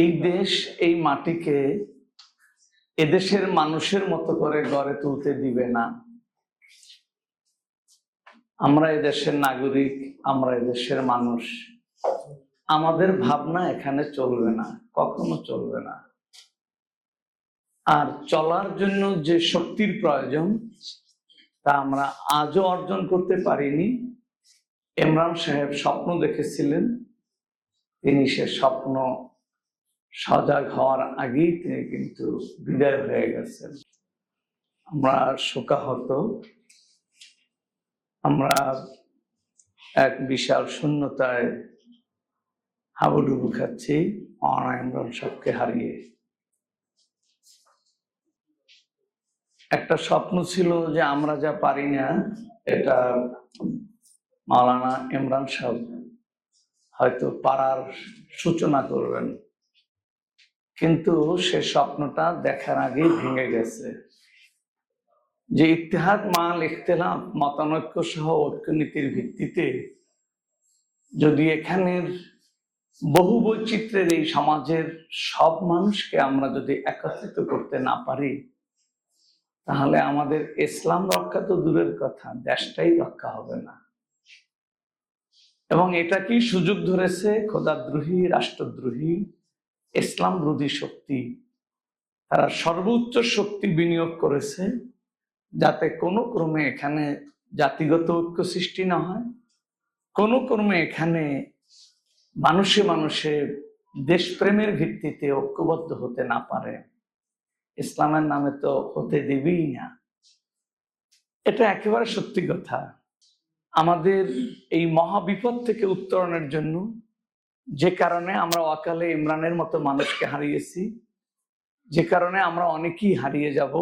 এই দেশ, এই মাটিকে এদেশের মানুষের মতো করে গড়ে তুলতে দিবে না। আমরা এদেশের নাগরিক, আমরা এদেশের মানুষ। আমাদের ভাবনা এখানে চলবে না, কখনো চলবে না। আর চলার জন্য যে শক্তির প্রয়োজন, তা আমরা আজও অর্জন করতে পারিনি। ইমরান সাহেব স্বপ্ন দেখেছিলেন, তিনি সে স্বপ্ন সজাগ হওয়ার আগেই তিনি কিন্তু বিদায় হয়ে গেছেন। আমরা শোকাহত। আমরা এক বিশাল শূন্যতায় হাবুডুবু খাচ্ছি অনা ইমরান সাহেবকে হারিয়ে। একটা স্বপ্ন ছিল যে আমরা যা পারি না, এটা মাওলানা ইমরান সাহেব হয়তো পারার সূচনা করবেন। কিন্তু সে স্বপ্নটা দেখার আগেই ভেঙে গেছে। যে ইতিহাদ মাল, ইখতলাফ, মতানৈক্য সহ ঐক্যনীতির ভিত্তিতে যদি এখানের বহু বৈচিত্র্যের এই সমাজের সব মানুষকে আমরা যদি একত্রিত করতে না পারি, তাহলে আমাদের ইসলাম রক্ষা তো দূরের কথা, দেশটাই রক্ষা হবে না। এবং এটা কি সুযোগ ধরেছে? খোদাদ্রোহী, রাষ্ট্রদ্রোহী ইসলাম বিরোধী শক্তি, তারা সর্বোচ্চ শক্তি বিনিয়োগ করেছে যাতে কোনো ক্রমে এখানে জাতিগত ঐক্য সৃষ্টি না হয়, কোনো ক্রমে এখানে মানুষে মানুষে দেশপ্রেমের ভিত্তিতে ঐক্যবদ্ধ হতে না পারে। ইসলামের নামে তো হতে দেবেই না। এটা একেবারে সত্যি কথা। আমাদের এই মহাবিপদ থেকে উত্তরণের জন্য যে কারণে আমরা অকালে ইমরানের মতো মানুষকে হারিয়েছি, যে কারণে আমরা অনেকেই হারিয়ে যাব।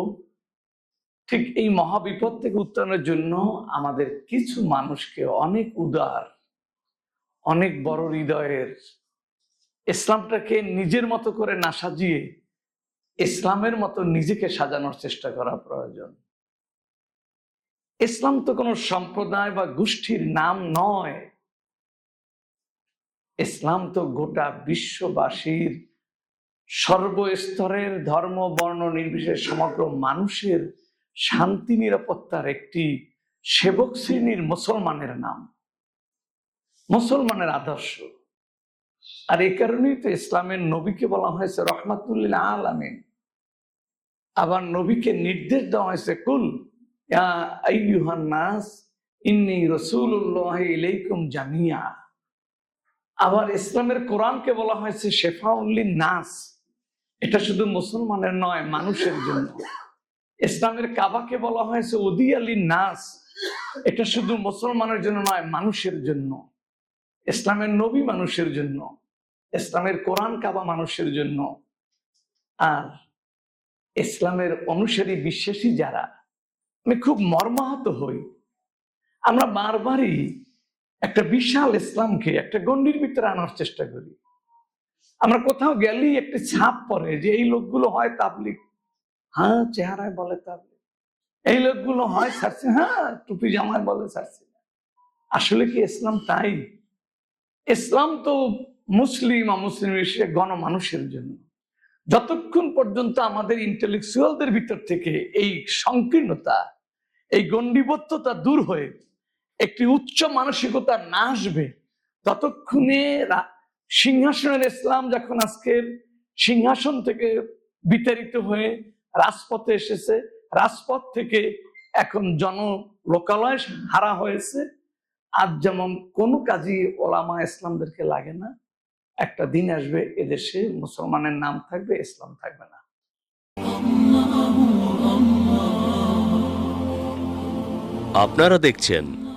ঠিক এই মহাবিপদ থেকে উত্তরণের জন্য আমাদের কিছু মানুষকে অনেক উদার, অনেক বড় হৃদয়ের ইসলামটাকে নিজের মতো করে না সাজিয়ে ইসলামের মতো নিজেকে সাজানোর চেষ্টা করা প্রয়োজন। ইসলাম তো কোনো সম্প্রদায় বা গোষ্ঠীর নাম নয়। ইসলাম তো গোটা বিশ্ববাসীর সর্বস্তরের ধর্ম, বর্ণ, নির্বিশেষ, সমগ্র মানুষের শান্তি, নিরাপত্তার একটি সেবক শ্রেণির মুসলমানের নাম, মুসলমানের আদর্শ। আর এই কারণেই তো ইসলামের নবীকে বলা হয়েছে রহমাতুল্লিল আলামিন। আবার নবীকে নির্দেশ দেওয়া হয়েছে, কুল, ইয়া আইয়ুহান নাস, ইন্নী রাসূলুল্লাহ ইলাইকুম জামিয়া আবার ইসলামের কোরআনকে বলা হয়েছে শেফাউল্লিন নাস। এটা শুধু মুসলমানের নয়, মানুষের জন্য। ইসলামের কাবাকে বলা হয়েছে উদি আলী নাস। এটা শুধু মুসলমানের জন্য নয়, মানুষের জন্য। ইসলামের নবী মানুষের জন্য। ইসলামের কোরআন কাবা মানুষের জন্য। আর ইসলামের অনুসারী বিশ্বাসী যারা, আমি খুব মর্মাহত হই। আমরা বারবারই একটা বিশাল ইসলামকে, একটা গণ্ডির ভিতরে আনার চেষ্টা করি। আমরা কোথাও গেলেই একটি ছাপ পড়ে যে এই লোকগুলো হয় তাবলিক হ্যাঁ চেহারায় বলে তাবলিক এই লোকগুলো হয় ছাড়ছে হ্যাঁ টুপি জামায় বলে ছাড়ছে আসলে কি ইসলাম তাই? ইসলাম তো মুসলিম আর মুসলিম গণমানুষের জন্য। যতক্ষণ পর্যন্ত আমাদের ইন্টেলেকচুয়ালদের ভিতর থেকে এই সংকীর্ণতা, এই গণ্ডিবদ্ধতা দূর হয়ে একটি উচ্চ মানসিকতা না আসবে, ততক্ষণে সিংহাসনের ইসলাম যখন আজকের সিংহাসন থেকে বিতাড়িত হয়ে রাজপথে এসেছে, রাজপথ থেকে এখন জন লোকালয় হারা হয়েছে আজ যেমন কোনো কাজই ওলামা ইসলামদেরকে লাগে না, একটা দিন আসবে এদেশে মুসলমানের নাম থাকবে, ইসলাম থাকবে না। আপনারা দেখছেন